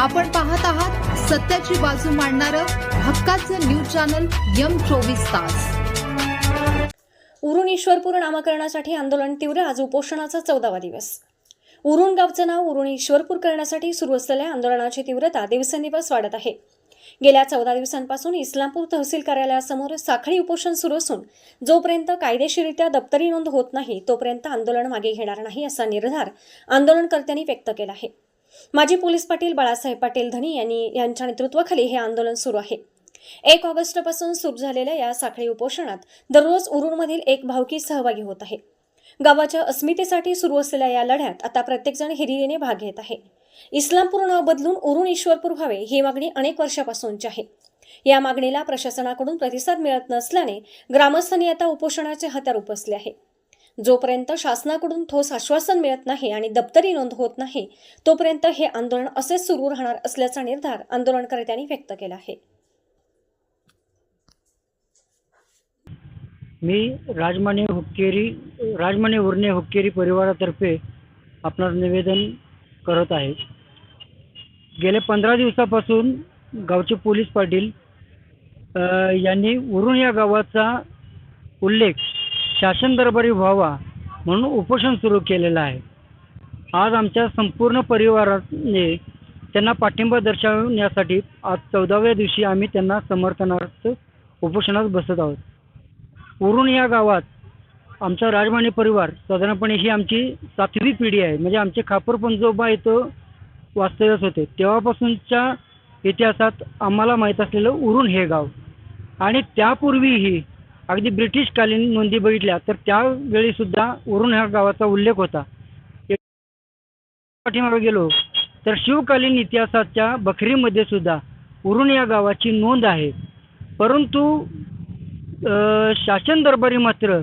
आपण पाहत आहात सत्याची बाजू मांडणारं हक्काचं न्यूज चॅनल यम चोवीस तास. उरुण ईश्वरपूर नामकरणासाठी आंदोलन तीव्र आज उपोषणाचा चौदावा दिवस. उरुण गावचं नाव उरुण ईश्वरपूर करण्यासाठी सुरू असलेल्या आंदोलनाची तीव्रता दिवसेंदिवस वाढत आहे. गेल्या चौदा दिवसांपासून इस्लामपूर तहसील कार्यालयासमोर साखळी उपोषण सुरू असून जोपर्यंत कायदेशीरित्या दप्तरी नोंद होत नाही तोपर्यंत आंदोलन मागे घेणार नाही असा निर्धार आंदोलनकर्त्यांनी व्यक्त केला आहे. माजी पोलीस पाटील बाळासाहेब पाटील धनी यांनी यांच्या नेतृत्वाखाली हे आंदोलन सुरू आहे. एक ऑगस्टपासून सुरू झालेल्या या साखळी उपोषणात दररोज उरुणमधील एक भावकी सहभागी होत आहे. गावाच्या अस्मितेसाठी सुरू असलेल्या या लढ्यात आता प्रत्येकजण हिरिरीने भाग घेत आहे. इस्लामपूर नाव बदलून उरुण ईश्वरपूर व्हावे ही मागणी अनेक वर्षापासूनची आहे. या मागणीला प्रशासनाकडून प्रतिसाद मिळत नसल्याने ग्रामस्थांनी आता उपोषणाचे हत्यार उपसले आहे. जोपर्यंत शासनाकडून ठोस आश्वासन मिळत नाही आणि दप्तरी नोंद होत नाही तोपर्यंत हे आंदोलन असेच सुरू राहणार असल्याचा निर्धार आंदोलनकर्त्यांनी व्यक्त केला आहे. मी राजमाने हुक्केरी राजमाने उर्णे हुक्केरी परिवारातर्फे आपणास निवेदन करत आहे. गेल्या पंधरा दिवसापासून गावचे पोलीस पाटील यांनी उरुण या गावाचा उल्लेख शासन दरबारी व्हावा म्हणून उपोषण सुरू केलेलं आहे. आज आमच्या संपूर्ण परिवाराने त्यांना पाठिंबा दर्शवण्यासाठी आज चौदाव्या दिवशी आम्ही त्यांना समर्थनार्थ उपोषणात बसत आहोत. उरुण या गावात आमचा राजमाने परिवार साधारणपणे ही आमची सातवी पिढी आहे. म्हणजे आमचे खापर पंजोबा इथं वास्तव्यास होते. तेव्हापासूनच्या इतिहासात आम्हाला माहीत असलेलं उरुण हे गाव. आणि त्यापूर्वीही अगदी ब्रिटिशकालीन नोंदी बघितल्या तर त्यावेळीसुद्धा उरुण ह्या गावाचा उल्लेख होता. पाठीमागे गेलो तर शिवकालीन इतिहासाच्या बखरीमध्ये सुद्धा उरुण या गावाची नोंद आहे. परंतु शासन दरबारी मात्र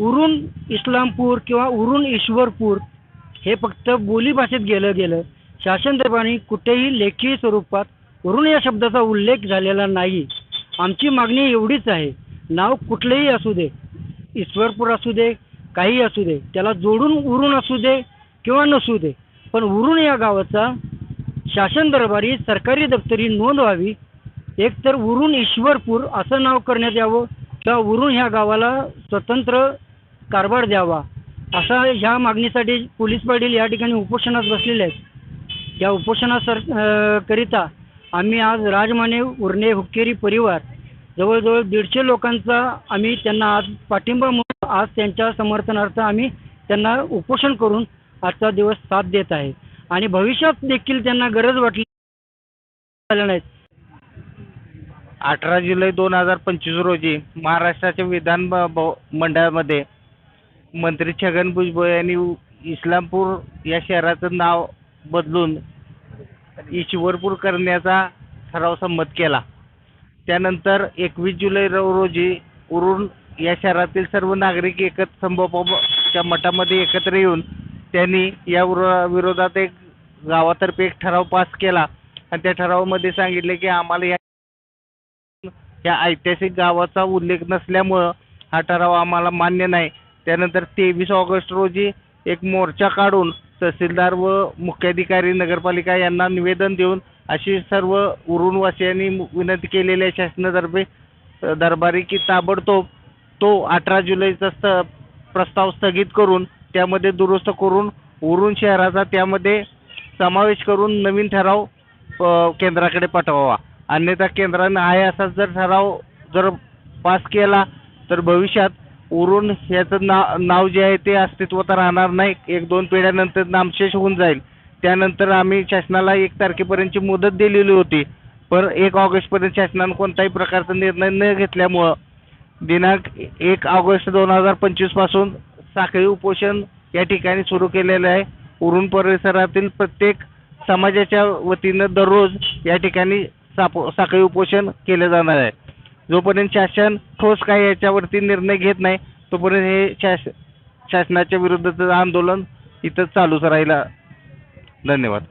उरुण इस्लामपूर किंवा उरुण ईश्वरपूर हे फक्त बोलीभाषेत गेलं गेलं शासन दरबारी कुठेही लेखी स्वरूपात उरुण या शब्दाचा उल्लेख झालेला नाही. आमची मागणी एवढीच आहे नाव कुठलंही असू दे ईश्वरपूर असू दे काही असू दे त्याला जोडून उरून असू दे किंवा नसू दे पण उरून या गावाचा शासन दरबारी सरकारी दप्तरी नोंद व्हावी. एक तर ईश्वरपूर असं नाव करण्यात यावं किंवा उरून ह्या गावाला स्वतंत्र कारभार द्यावा. असा ह्या मागणीसाठी पोलीस पाटील या ठिकाणी उपोषणात बसलेले आहेत. या उपोषणासर करिता आम्ही आज राजमाने उरणे हुक्केरी परिवार जवळजवळ दीडशे लोकांचा आम्ही त्यांना आज पाठिंबा म्हणून आज त्यांच्या समर्थनार्थ आम्ही त्यांना उपोषण करून आजचा दिवस साथ देत आहे. आणि भविष्यात देखील त्यांना गरज वाटली झाल्या नाहीत अठरा जुलै दोन हजार पंचवीस रोजी महाराष्ट्राच्या विधान मंडळामध्ये मंत्री छगन भुजबळ यांनी इस्लामपूर या शहराचं नाव बदलून ईश्वरपूर करण्याचा ठराव संमत केला. त्यानंतर एकवीस जुलै रो- रोजी उरुण या शहरातील सर्व नागरिक एकत्र संभोपाच्या मठामध्ये एकत्र येऊन त्यांनी या विरोधात एक गावातर्फे एक ठराव पास केला. आणि त्या ठरावामध्ये सांगितले की आम्हाला या या ऐतिहासिक गावाचा उल्लेख नसल्यामुळं हा ठराव आम्हाला मान्य नाही. त्यानंतर तेवीस ऑगस्ट रोजी एक मोर्चा काढून तहसीलदार व मुख्याधिकारी नगरपालिका यांना निवेदन देऊन अशी सर्व उरुणवासियांनी विनंती केलेली आहे शासनातर्फे दरबारी की ताबडतोब तो अठरा जुलैचा स्त प्रस्ताव स्थगित करून त्यामध्ये दुरुस्त करून उरुण शहराचा त्यामध्ये समावेश करून नवीन ठराव केंद्राकडे पाठवावा. अन्यथा केंद्रानं आहे असा जर ठराव जर पास केला तर भविष्यात उरून ह्याचं नाव नाव जे आहे ते अस्तित्वात राहणार नाही. एक दोन पिढ्यानंतर नामशेष होऊन जाईल. त्यानंतर आम्ही शासनाला एक तारखेपर्यंतची मुदत दिलेली होती. पण एक ऑगस्टपर्यंत शासनानं कोणताही प्रकारचा निर्णय न घेतल्यामुळं दिनांक एक ऑगस्ट दोन हजार पंचवीसपासून साखळी उपोषण या ठिकाणी सुरू केलेलं आहे. उरून परिसरातील प्रत्येक समाजाच्या वतीनं दररोज या ठिकाणी सापो साखळी उपोषण केले जाणार आहे. जोपर्यंत शासन ठोस काही याच्यावरती निर्णय घेत नाही तोपर्यंत हे शास शासनाच्या विरुद्धचं आंदोलन इथं चालूच राहिला. धन्यवाद.